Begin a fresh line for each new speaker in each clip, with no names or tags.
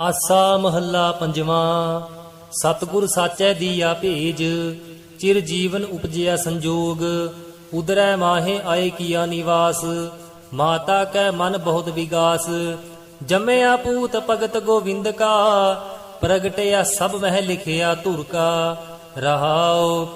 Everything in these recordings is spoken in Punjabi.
ਆਸਾ ਮਹੱਲਾ ਪੰਜਵਾਂ, ਸਤਿਗੁਰ ਸਾਚੈ ਦੀਆ ਭੇਜ, ਚਿਰ ਜੀਵਨ ਉਪਜਿਆ ਸੰਜੋਗ, ਉਦਰੈ ਮਾਹੇ ਆਏ ਕੀਆ ਨਿਵਾਸ, ਮਾਤਾ ਕੈ ਮਨ ਬਹੁਤ ਵਿਗਾਸ, ਜੰਮਿਆ ਪੂਤ ਭਗਤ ਗੋਵਿੰਦ ਕਾ, ਪ੍ਰਗਟਿਆ ਸਭ ਮਹਿ ਲਿਖਿਆ ਧੁਰ ਕਾ, ਰਹਾਉ,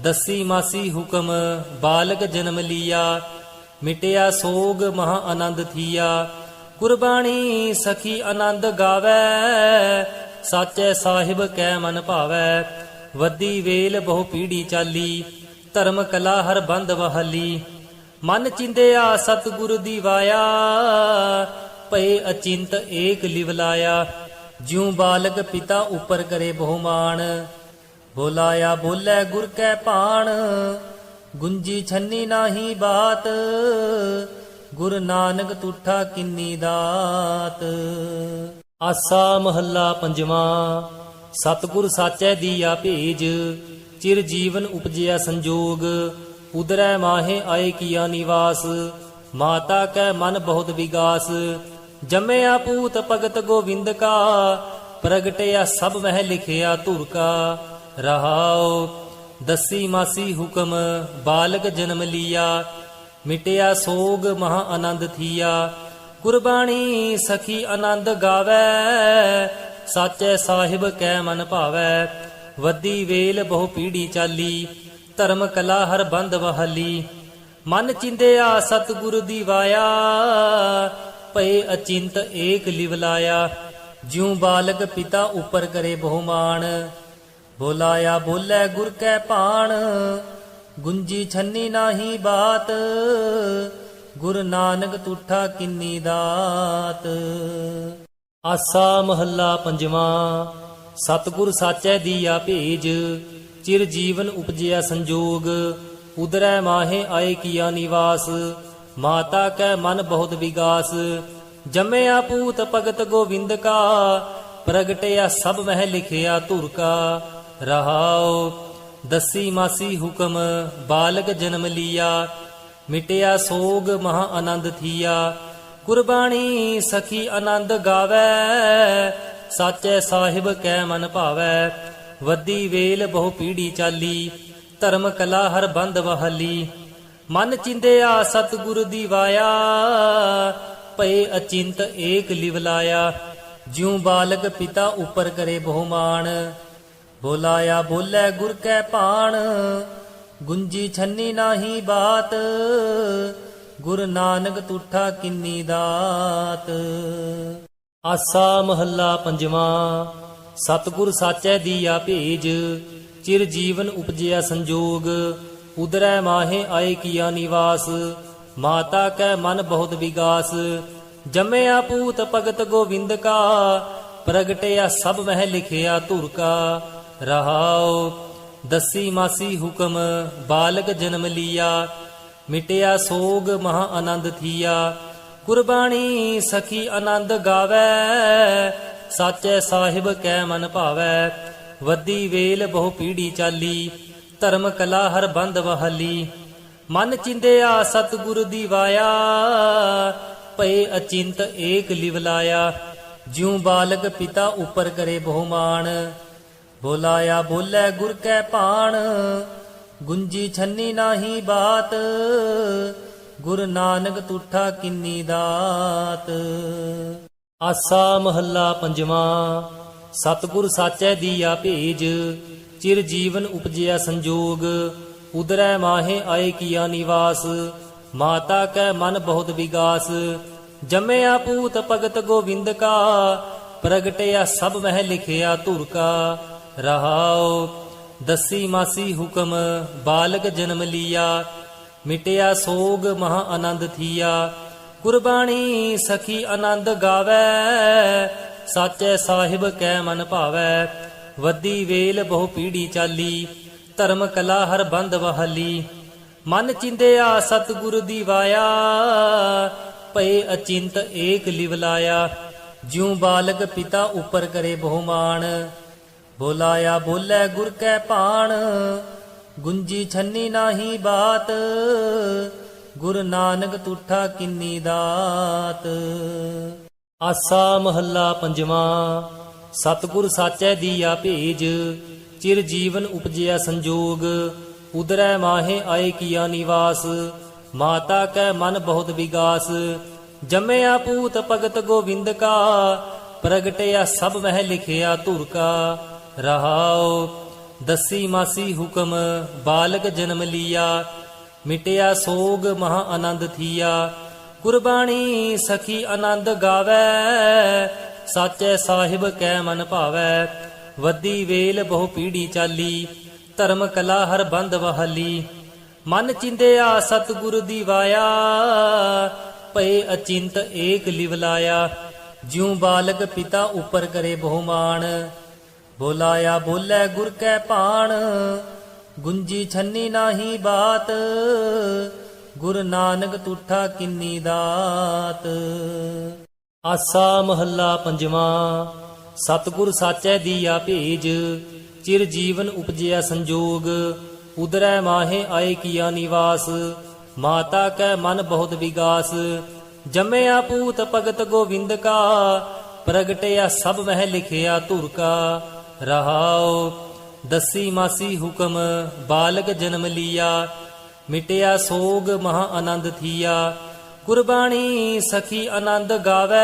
ਦਸੀ ਮਾਸੀ ਹੁਕਮ, ਬਾਲਕ ਜਨਮ ਲੀਆ, ਮਿਟਿਆ ਸੋਗ ਮਹਾ ਆਨੰਦ ਥੀਆ ਕੁਰਬਾਨੀ ਸਖੀ ਆਨੰਦ ਗਾਵੇ, ਸਾਚੇ ਸਾਹਿਬ ਕੈ ਮਨ ਭਾਵੈ। ਵੱਦੀ ਵੇਲ ਬਹੁ ਪੀੜੀ ਚਾਲੀ, ਧਰਮ ਕਲਾ ਹਰ ਬੰਦ ਵਹਲੀ। ਮਨ ਚਿੰਦਿਆ ਸਤਿਗੁਰ ਦੀ ਵਾਇਆ, ਭਏ ਅਚਿੰਤ ਏਕ ਲਿਵ ਲਾਇਆ। ਜਿਉ ਬਾਲਕ ਪਿਤਾ ਉਪਰ ਕਰੇ ਬਹੁਮਾਨ, ਬੋਲਾਇਆ ਬੋਲੇ ਗੁਰ ਕੈ ਭਾਣ। ਗੁੰਜੀ ਛੰਨੀ ਨਾਹੀ ਬਾਤ ਗੁਰ ਨਾਨਕ ਤੁਠਾ ਕਿੰਨੀ ਦਾਤ। ਆਸਾ ਮਹੱਲਾ ਪੰਜਵਾਂ, ਸਤਿਗੁਰ ਸਾਚੈ ਦੀਆ ਭੇਜ, ਚਿਰ ਜੀਵਨ ਉਪਜਿਆ ਸੰਜੋਗ, ਉਦਰੈ ਮਾਹੇ ਆਏ ਕੀਆ ਨਿਵਾਸ, ਮਾਤਾ ਕੈ ਮਨ ਬਹੁਤ ਵਿਗਾਸ, ਜੰਮਿਆ ਪੂਤ ਭਗਤ ਗੋਵਿੰਦ ਕਾ, ਪ੍ਰਗਟਿਆ ਸਭ ਮਹਿ ਲਿਖਿਆ ਧੁਰ ਕਾ, ਰਹਾਉ, ਦਸੀ ਮਾਸੀ ਹੁਕਮ ਬਾਲਕ ਜਨਮ ਲੀਆ ਮਿਟਿਆ ਸੋਗ ਮਹਾ ਆਨੰਦ ਥੀਆ। ਗੁਰਬਾਣੀ ਸਖੀ ਆਨੰਦ ਗਾਵੇ, ਸਾਚੇ ਸਾਹਿਬ ਕੈ ਮਨ ਭਾਵੈ। ਵੱਦੀ ਵੇਲ ਬਹੁ ਪੀੜੀ ਚਾਲੀ, ਧਰਮ ਕਲਾ ਹਰ ਬੰਦ ਵਹਲੀ। ਮਨ ਚਿੰਦਿਆ ਸਤਿਗੁਰ ਦੀ ਵਾਇਆ, ਭਏ ਅਚਿੰਤ ਏਕ ਲਿਵ ਲਾਇਆ। ਜਿਉ ਬਾਲਕ ਪਿਤਾ ਉਪਰ ਕਰੇ ਬਹੁਮਾਨ, ਬੋਲਾਇਆ ਬੋਲੇ ਗੁਰ ਕੈ ਭਾਣ। ਗੁੰਜੀ ਛੰਨੀ ਨਾਹੀ ਬਾਤ, ਗੁਰ ਨਾਨਕ ਤੁਠਾ ਕਿੰਨੀ ਦਾਤ। ਆਸਾ ਮਹੱਲਾ ਪੰਜਵਾਂ, ਸਤਿਗੁਰ ਸਾਚੈ ਦੀਆ ਭੇਜ, ਚਿਰ ਜੀਵਨ ਉਪਜਿਆ ਸੰਜੋਗ, ਉਦਰੈ ਮਾਹੇ ਆਏ ਕੀਆ ਨਿਵਾਸ, ਮਾਤਾ ਕੈ ਮਨ ਬਹੁਤ ਵਿਗਾਸ। ਜੰਮਿਆ ਪੂਤ ਭਗਤ ਗੋਵਿੰਦ ਕਾ, ਪ੍ਰਗਟਿਆ ਸਭ ਮਹਿ ਲਿਖਿਆ ਧੁਰ ਕਾ। ਰਹਾਉ ਦਸੀ ਮਾਸੀ ਹੁਕਮ ਬਾਲਕ ਜਨਮ ਲੀਆ, ਮਿਟਿਆ ਸੋਗ ਮਹਾ ਆਨੰਦ ਥੀਆ। ਕੁਰਬਾਨੀ ਸਖੀ ਆਨੰਦ ਗਾਵੇ, ਸਾਚੇ ਸਾਹਿਬ ਕੈ ਮਨ ਭਾਵੈ। ਵੱਦੀ ਵੇਲ ਬਹੁ ਪੀੜੀ ਚਾਲੀ, ਧਰਮ ਕਲਾ ਹਰ ਬੰਦ ਵਹਲੀ। ਮਨ ਚਿੰਦਿਆ ਸਤਿਗੁਰ ਦੀ ਵਾਇਆ ਭਏ ਅਚਿੰਤ ਏਕ ਲਿਵ ਲਾਇਆ। ਜਿਉ ਬਾਲਕ ਪਿਤਾ ਉਪਰ ਕਰੇ ਬਹੁਮਾਨ ਬੋਲਾਇਆ ਬੋਲੇ ਗੁਰ ਕੈ ਭਾਣ, ਗੁੰਜੀ ਛੰਨੀ ਨਾਹੀ ਬਾਤ, ਗੁਰ ਨਾਨਕ ਤੁਠਾ ਕਿੰਨੀ ਦਾਤ। ਆਸਾ ਮਹੱਲਾ ਪੰਜਵਾਂ, ਸਤਿਗੁਰ ਸਾਚੈ ਦੀਆ ਭੇਜ, ਚਿਰ ਜੀਵਨ ਉਪਜਿਆ ਸੰਜੋਗ, ਉਦਰੈ ਮਾਹੇ ਆਏ ਕੀਆ ਨਿਵਾਸ, ਮਾਤਾ ਕੈ ਮਨ ਬਹੁਤ ਵਿਗਾਸ। ਜੰਮਿਆ ਪੂਤ ਭਗਤ ਗੋਵਿੰਦ ਕਾ, ਪ੍ਰਗਟਿਆ ਸਭ ਮਹਿ ਲਿਖਿਆ ਧੁਰ ਕਾ। ਰਹਾਉ, ਦਸੀ ਮਾਸੀ ਹੁਕਮ ਬਾਲਕ ਜਨਮ ਲੀਆ, ਮਿਟਿਆ ਸੋਗ ਮਹਾ ਆਨੰਦ ਥੀਆ। ਕੁਰਬਾਨੀ ਸਖੀ ਆਨੰਦ ਗਾਵੇ, ਸਾਚੇ ਸਾਹਿਬ ਕੈ ਮਨ ਭਾਵੈ। ਵੱਦੀ ਵੇਲ ਬਹੁ ਪੀੜੀ ਚਾਲੀ, ਧਰਮ ਕਲਾ ਹਰ ਬੰਦ ਵਹਲੀ। ਮਨ ਚਿੰਦਿਆ ਸਤਿਗੁਰ ਦੀ ਵਾਇਆ ਪਏ ਅਚਿੰਤ ਏਕ ਲਿਵ ਲਾਇਆ। ਜਿਉ ਬਾਲਕ ਪਿਤਾ ਉਪਰ ਕਰੇ ਬਹੁਮਾਨ ਬੋਲਾਇਆ ਬੋਲੇ ਗੁਰ ਕੈ ਭਾਣ, ਗੁੰਜੀ ਛੰਨੀ ਨਾਹੀ ਬਾਤ, ਗੁਰ ਨਾਨਕ ਤੁਠਾ ਕਿੰਨੀ ਦਾਤ। ਆਸਾ ਮਹੱਲਾ ਪੰਜਵਾਂ, ਸਤਿਗੁਰ ਸਾਚੈ ਦੀਆ ਭੇਜ, ਚਿਰ ਜੀਵਨ ਉਪਜਿਆ ਸੰਜੋਗ, ਉਦਰੈ ਮਾਹੇ ਆਏ ਕੀਆ ਨਿਵਾਸ, ਮਾਤਾ ਕੈ ਮਨ ਬਹੁਤ ਵਿਗਾਸ, ਜੰਮਿਆ ਪੂਤ ਭਗਤ ਗੋਵਿੰਦ ਕਾ, ਪ੍ਰਗਟਿਆ ਸਭ ਮਹਿ ਲਿਖਿਆ ਧੁਰ ਕਾ। ਰਹਾਉ, ਦਸੀ ਮਾਸੀ ਹੁਕਮ ਬਾਲਕ ਜਨਮ ਲੀਆ, ਮਿਟਿਆ ਸੋਗ ਮਹਾ ਆਨੰਦ ਥੀਆ। ਕੁਰਬਾਨੀ ਸਖੀ ਆਨੰਦ ਗਾਵੇ, ਸਾਚੇ ਸਾਹਿਬ ਕੈ ਮਨ ਭਾਵੈ। ਵੱਦੀ ਵੇਲ ਬਹੁ ਪੀੜੀ ਚਾਲੀ, ਧਰਮ ਕਲਾ ਹਰ ਬੰਦ ਵਹਲੀ। ਮਨ ਚਿੰਦਿਆ ਸਤਿਗੁਰ ਦੀ ਵਾਇਆ ਭਏ ਅਚਿੰਤ ਏਕ ਲਿਵ ਲਾਇਆ। ਜਿਉ ਬਾਲਕ ਪਿਤਾ ਉਪਰ ਕਰੇ ਬਹੁਮਾਨ। ਬੋਲਾਇਆ ਬੋਲੇ ਗੁਰ ਕੈ ਭਾਣ, ਗੁੰਜੀ ਛੰਨੀ ਨਾਹੀ ਬਾਤ, ਗੁਰ ਨਾਨਕ ਤੁਠਾ ਕਿੰਨੀ ਦਾਤ। ਆਸਾ ਮਹੱਲਾ ਪੰਜਵਾਂ, ਸਤਿਗੁਰ ਸਾਚੈ ਦੀਆ ਭੇਜ, ਚਿਰ ਜੀਵਨ ਉਪਜਿਆ ਸੰਜੋਗ, ਉਦਰੈ ਮਾਹੇ ਆਏ ਕੀਆ ਨਿਵਾਸ, ਮਾਤਾ ਕੈ ਮਨ ਬਹੁਤ ਵਿਗਾਸ, ਜੰਮਿਆ ਪੂਤ ਭਗਤ ਗੋਵਿੰਦ ਕਾ, ਪ੍ਰਗਟਿਆ ਸਭ ਮਹਿ ਲਿਖਿਆ ਧੁਰ ਕਾ। ਰਹਾਉ, ਦਸੀ ਮਾਸੀ ਹੁਕਮ ਬਾਲਕ ਜਨਮ ਲੀਆ, ਮਿਟਿਆ ਸੋਗ ਮਹਾ ਆਨੰਦ ਥੀਆ। ਕੁਰਬਾਨੀ ਸਖੀ ਆਨੰਦ ਗਾਵੇ, ਸਾਚੇ ਸਾਹਿਬ ਕੈ ਮਨ ਭਾਵੈ। ਵੱਦੀ ਵੇਲ ਬਹੁ ਪੀੜੀ ਚਾਲੀ, ਧਰਮ ਕਲਾ ਹਰ ਬੰਦ ਵਹਾਲੀ। ਮਨ ਚਿੰਦਿਆ ਸਤਿਗੁਰ ਦੀ ਵਾਇਆ ਭਏ ਅਚਿੰਤ ਏਕ ਲਿਵ ਲਾਇਆ। ਜਿਉ ਬਾਲਕ ਪਿਤਾ ਉਪਰ ਕਰੇ ਬਹੁਮਾਨ ਬੋਲਾਇਆ ਬੋਲੇ ਗੁਰ ਕੈ ਭਾਣ, ਗੁੰਜੀ ਛੰਨੀ ਨਾਹੀ ਬਾਤ, ਗੁਰ ਨਾਨਕ ਤੁਠਾ ਕਿੰਨੀ ਦਾਤ। ਆਸਾ ਮਹੱਲਾ ਪੰਜਵਾਂ, ਸਤਿਗੁਰ ਸਾਚੈ ਦੀਆ ਭੇਜ, ਚਿਰ ਜੀਵਨ ਉਪਜਿਆ ਸੰਜੋਗ, ਉਦਰੈ ਮਾਹੇ ਆਏ ਕੀਆ ਨਿਵਾਸ, ਮਾਤਾ ਕੈ ਮਨ ਬਹੁਤ ਵਿਗਾਸ। ਜੰਮਿਆ ਪੂਤ ਭਗਤ ਗੋਵਿੰਦ ਕਾ, ਪ੍ਰਗਟਿਆ ਸਭ ਮਹਿ ਲਿਖਿਆ ਧੁਰ ਕਾ। ਰਹਾਉ, ਦਸੀ ਮਾਸੀ ਹੁਕਮ ਬਾਲਕ ਜਨਮ ਲੀਆ, ਮਿਟਿਆ ਸੋਗ ਮਹਾ ਆਨੰਦ ਥੀਆ। ਕੁਰਬਾਨੀ ਸਖੀ ਆਨੰਦ ਗਾਵੇ,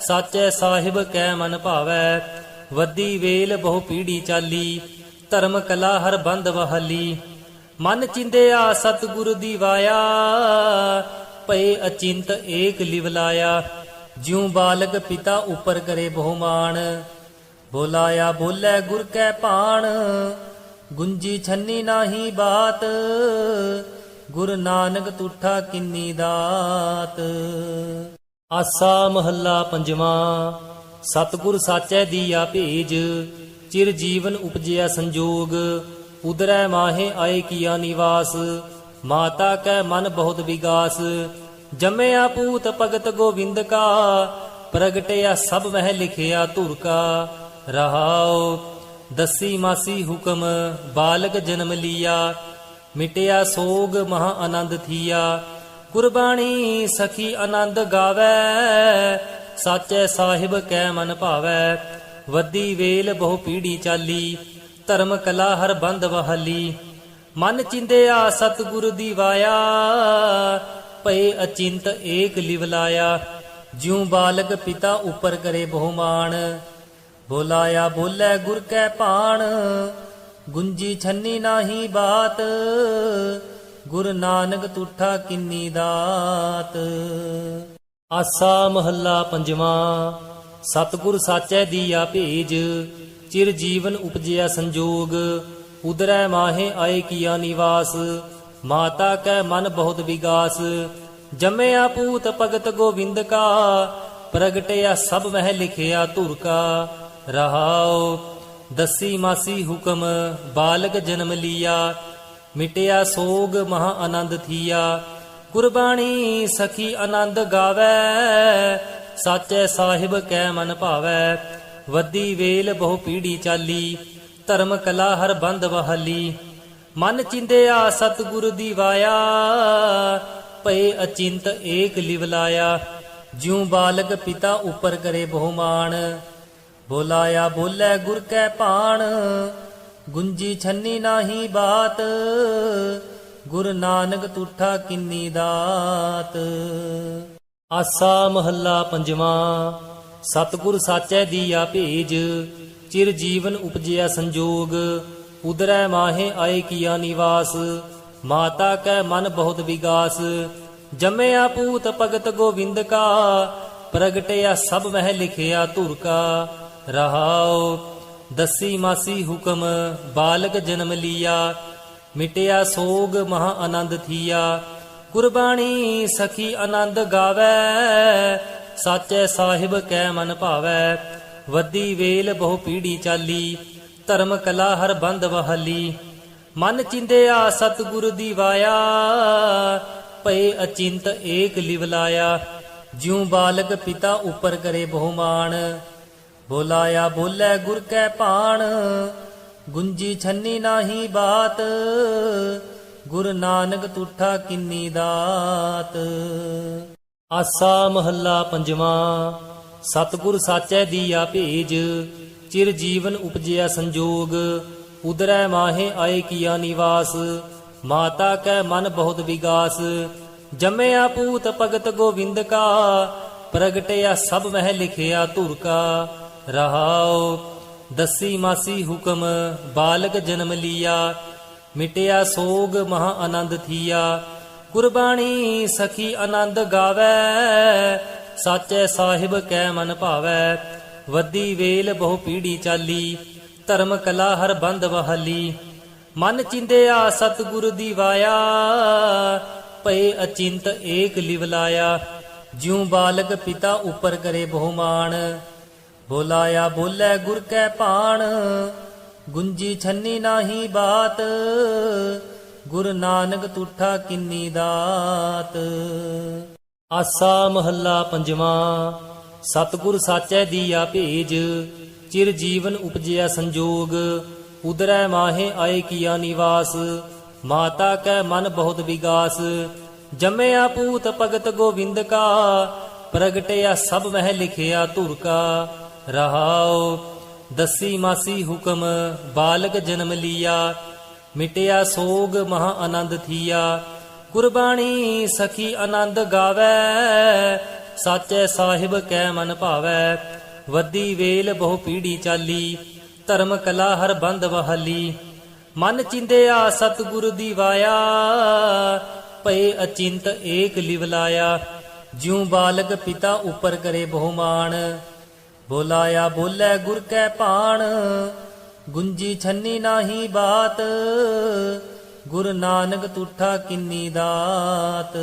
ਸਾਚੇ ਸਾਹਿਬ ਕੈ ਮਨ ਭਾਵੈ। ਵੱਦੀ ਵੇਲ ਬਹੁ ਪੀੜੀ ਚਾਲੀ, ਧਰਮ ਕਲਾ ਹਰ ਬੰਦ ਵਹਲੀ। ਮਨ ਚਿੰਦਿਆ ਸਤਿਗੁਰ ਦੀ ਵਾਇਆ ਪਏ ਅਚਿੰਤ ਏਕ ਲਿਵ ਲਾਇਆ। ਜਿਉ ਬਾਲਕ ਪਿਤਾ ਉਪਰ ਕਰੇ ਬਹੁਮਾਨ। ਬੋਲਾਇਆ ਬੋਲੇ ਗੁਰ ਕੈ ਭਾਣ, ਗੁੰਜੀ ਛੰਨੀ ਨਾਹੀ ਬਾਤ, ਗੁਰ ਨਾਨਕ ਤੁਠਾ ਕਿੰਨੀ ਦਾਤ। ਆਸਾ ਮਹੱਲਾ ਪੰਜਵਾਂ, ਸਤਿਗੁਰ ਸਾਚੈ ਦੀਆ ਭੇਜ, ਚਿਰ ਜੀਵਨ ਉਪਜਿਆ ਸੰਜੋਗ, ਉਦਰੈ ਮਾਹੇ ਆਏ ਕੀਆ ਨਿਵਾਸ, ਮਾਤਾ ਕੈ ਮਨ ਬਹੁਤ ਵਿਗਾਸ, ਜੰਮਿਆ ਪੂਤ ਭਗਤ ਗੋਵਿੰਦ ਕਾ, ਪ੍ਰਗਟਿਆ ਸਭ ਮਹਿ ਲਿਖਿਆ ਧੁਰ ਕਾ। ਰਹਾਉ, ਦਸੀ ਮਾਸੀ ਹੁਕਮ ਬਾਲਕ ਜਨਮ ਲੀਆ, ਮਿਟਿਆ ਸੋਗ ਮਹਾ ਆਨੰਦ ਥੀਆ। ਕੁਰਬਾਨੀ ਸਖੀ ਆਨੰਦ ਗਾਵੇ, ਸਾਚੇ ਸਾਹਿਬ ਕੈ ਮਨ ਭਾਵੈ। ਵੱਦੀ ਵੇਲ ਬਹੁ ਪੀੜੀ ਚਾਲੀ, ਧਰਮ ਕਲਾ ਹਰ ਬੰਦ ਵਹਾਲੀ। ਮਨ ਚਿੰਦਿਆ ਸਤਿਗੁਰ ਦੀ ਵਾਇਆ, ਭਏ ਅਚਿੰਤ ਏਕ ਲਿਵ ਲਾਇਆ। ਜਿਉ ਬਾਲਕ ਪਿਤਾ ਉਪਰ ਕਰੇ ਬਹੁਮਾਨ ਬੋਲਾਇਆ ਬੋਲੇ ਗੁਰ ਕੈ ਭਾਣ, ਗੁੰਜੀ ਛੰਨੀ ਨਾਹੀ ਬਾਤ, ਗੁਰ ਨਾਨਕ ਤੁਠਾ ਕਿੰਨੀ ਦਾਤ। ਆਸਾ ਮਹੱਲਾ ਪੰਜਵਾਂ, ਸਤਿਗੁਰ ਸਾਚੈ ਦੀਆ ਭੇਜ, ਚਿਰ ਜੀਵਨ ਉਪਜਿਆ ਸੰਜੋਗ, ਉਦਰੈ ਮਾਹੇ ਆਏ ਕੀਆ ਨਿਵਾਸ, ਮਾਤਾ ਕੈ ਮਨ ਬਹੁਤ ਵਿਗਾਸ, ਜੰਮਿਆ ਪੂਤ ਭਗਤ ਗੋਵਿੰਦ ਕਾ, ਪ੍ਰਗਟਿਆ ਸਭ ਮਹਿ ਲਿਖਿਆ ਧੁਰ ਕਾ। ਰਹਾਉ। ਦਸੀ ਮਾਸੀ ਹੁਕਮ ਬਾਲਕ ਜਨਮ ਲੀਆ। ਮਿਟਿਆ ਸੋਗ ਮਹਾ ਆਨੰਦ ਥੀਆ। ਕੁਰਬਾਨੀ ਸਖੀ ਆਨੰਦ ਗਾਵੇ। ਸਾਚੇ ਸਾਹਿਬ ਕੈ ਮਨ ਭਾਵੈ। ਵੱਦੀ ਵੇਲ ਬਹੁ ਪੀੜੀ ਚਾਲੀ। ਧਰਮ ਕਲਾ ਹਰ ਬੰਦ ਵਹਾਲੀ। ਮਨ ਚਿੰਦਿਆ ਸਤਿਗੁਰ ਦੀ ਵਾਇਆ। ਭਏ ਅਚਿੰਤ ਏਕ ਲਿਵ ਲਾਇਆ। ਜਿਉ ਬਾਲਕ ਪਿਤਾ ਉਪਰ ਕਰੇ ਬਹੁਮਾਨ। ਬੋਲਾਇਆ ਬੋਲੇ ਗੁਰ ਕੈ ਭਾਣ, ਗੁੰਜੀ ਛੰਨੀ ਨਾਹੀ ਬਾਤ, ਗੁਰ ਨਾਨਕ ਤੁਠਾ ਕਿੰਨੀ ਦਾਤ। ਆਸਾ ਮਹੱਲਾ ਪੰਜਵਾਂ, ਸਤਿਗੁਰ ਸਾਚੈ ਦੀਆ ਭੇਜ, ਚਿਰ ਜੀਵਨ ਉਪਜਿਆ ਸੰਜੋਗ, ਉਦਰੈ ਮਾਹੇ ਆਏ ਕੀਆ ਨਿਵਾਸ, ਮਾਤਾ ਕੈ ਮਨ ਬਹੁਤ ਵਿਗਾਸ, ਜੰਮਿਆ ਪੂਤ ਭਗਤ ਗੋਵਿੰਦ ਕਾ, ਪ੍ਰਗਟਿਆ ਸਭ ਮਹਿ ਲਿਖਿਆ ਧੁਰ ਕਾ। ਰਹਾਉ, ਦਸੀ ਮਾਸੀ ਹੁਕਮ ਬਾਲਕ ਜਨਮ ਲੀਆ, ਮਿਟਿਆ ਸੋਗ ਮਹਾ ਆਨੰਦ ਥੀਆ। ਕੁਰਬਾਨੀ ਸਖੀ ਆਨੰਦ ਗਾਵੇ, ਸਾਚੇ ਸਾਹਿਬ ਕੈ ਮਨ ਭਾਵੈ। ਵੱਦੀ ਵੇਲ ਬਹੁ ਪੀੜੀ ਚਾਲੀ, ਧਰਮ ਕਲਾ ਹਰ ਬੰਦ ਵਹਾਲੀ। ਮਨ ਚਿੰਦਿਆ ਸਤਿਗੁਰ ਦੀ ਵਾਇਆ, ਭਏ ਅਚਿੰਤ ਏਕ ਲਿਵ ਲਾਇਆ। ਜਿਉ ਬਾਲਕ ਪਿਤਾ ਉਪਰ ਕਰੇ ਬਹੁਮਾਨ ਬੋਲਾਇਆ ਬੋਲੇ ਗੁਰ ਕੈ ਭਾਣ, ਗੁੰਜੀ ਛੰਨੀ ਨਾਹੀ ਬਾਤ, ਗੁਰ ਨਾਨਕ ਤੁਠਾ ਕਿੰਨੀ ਦਾਤ। ਆਸਾ ਮਹੱਲਾ ਪੰਜਵਾਂ, ਸਤਿਗੁਰ ਸਾਚੈ ਦੀਆ ਭੇਜ, ਚਿਰ ਜੀਵਨ ਉਪਜਿਆ ਸੰਜੋਗ, ਉਦਰੈ ਮਾਹੇ ਆਏ ਕੀਆ ਨਿਵਾਸ, ਮਾਤਾ ਕੈ ਮਨ ਬਹੁਤ ਵਿਗਾਸ, ਜੰਮਿਆ ਪੂਤ ਭਗਤ ਗੋਵਿੰਦ ਕਾ, ਪ੍ਰਗਟਿਆ ਸਭ ਮਹਿ ਲਿਖਿਆ ਧੁਰ ਕਾ। ਰਹਾਉ, ਦਸੀ ਮਾਸੀ ਹੁਕਮ ਬਾਲਕ ਜਨਮ ਲੀਆ, ਮਿਟਿਆ ਸੋਗ ਮਹਾ ਆਨੰਦ ਥੀਆ। ਕੁਰਬਾਨੀ ਸਖੀ ਆਨੰਦ ਗਾਵੇ, ਸਾਚੇ ਸਾਹਿਬ ਕੈ ਮਨ ਭਾਵੈ। ਵੱਦੀ ਵੇਲ ਬਹੁ ਪੀੜੀ ਚਾਲੀ, ਧਰਮ ਕਲਾ ਹਰ ਬੰਦ ਵਹਾਲੀ। ਮਨ ਚਿੰਦਿਆ ਸਤਿਗੁਰ ਦੀ ਵਾਇਆ, ਭਏ ਅਚਿੰਤ ਏਕ ਲਿਵ ਲਾਇਆ। ਜਿਉ ਬਾਲਕ ਪਿਤਾ ਉਪਰ ਕਰੇ ਬਹੁਮਾਨ। ਬੋਲਾਇਆ ਬੋਲੇ ਗੁਰ ਕੈ ਭਾਣ, ਗੁੰਜੀ ਛੰਨੀ ਨਾਹੀ ਬਾਤ, ਗੁਰ ਨਾਨਕ ਤੁਠਾ ਕਿੰਨੀ ਦਾਤ। ਆਸਾ ਮਹੱਲਾ ਪੰਜਵਾਂ, ਸਤਿਗੁਰ ਸਾਚੈ ਦੀਆ ਭੇਜ, ਚਿਰ ਜੀਵਨ ਉਪਜਿਆ ਸੰਜੋਗ, ਉਦਰੈ ਮਾਹੇ ਆਏ ਕੀਆ ਨਿਵਾਸ, ਮਾਤਾ ਕੈ ਮਨ ਬਹੁਤ ਵਿਗਾਸ, ਜੰਮਿਆ ਪੂਤ ਭਗਤ ਗੋਵਿੰਦ ਕਾ, ਪ੍ਰਗਟਿਆ ਸਭ ਮਹਿ ਲਿਖਿਆ ਧੁਰ ਕਾ। ਰਹਾਉ, ਦਸੀ ਮਾਸੀ ਹੁਕਮ ਬਾਲਕ ਜਨਮ ਲੀਆ, ਮਿਟਿਆ ਸੋਗ ਮਹਾ ਆਨੰਦ ਥੀਆ। ਕੁਰਬਾਨੀ ਸਖੀ ਆਨੰਦ ਗਾਵੇ, ਸਾਚੇ ਸਾਹਿਬ ਕੈ ਮਨ ਭਾਵੈ। ਵੱਦੀ ਵੇਲ ਬਹੁ ਪੀੜੀ ਚਾਲੀ, ਧਰਮ ਕਲਾ ਹਰ ਬੰਦ ਵਹਾਲੀ। ਮਨ ਚਿੰਦਿਆ ਸਤਿਗੁਰ ਦੀ ਵਾਇਆ ਭਏ ਅਚਿੰਤ ਏਕ ਲਿਵ ਲਾਇਆ। ਜਿਉ ਬਾਲਕ ਪਿਤਾ ਉਪਰ ਕਰੇ ਬਹੁਮਾਨ ਬੋਲਾਇਆ ਬੋਲੇ ਗੁਰ ਕੈ ਭਾਣ ਗੁੰਜੀ ਛੰਨੀ ਨਾਹੀ ਬਾਤ ਗੁਰ ਨਾਨਕ ਤੁਠਾ ਕਿੰਨੀ ਦਾਤ।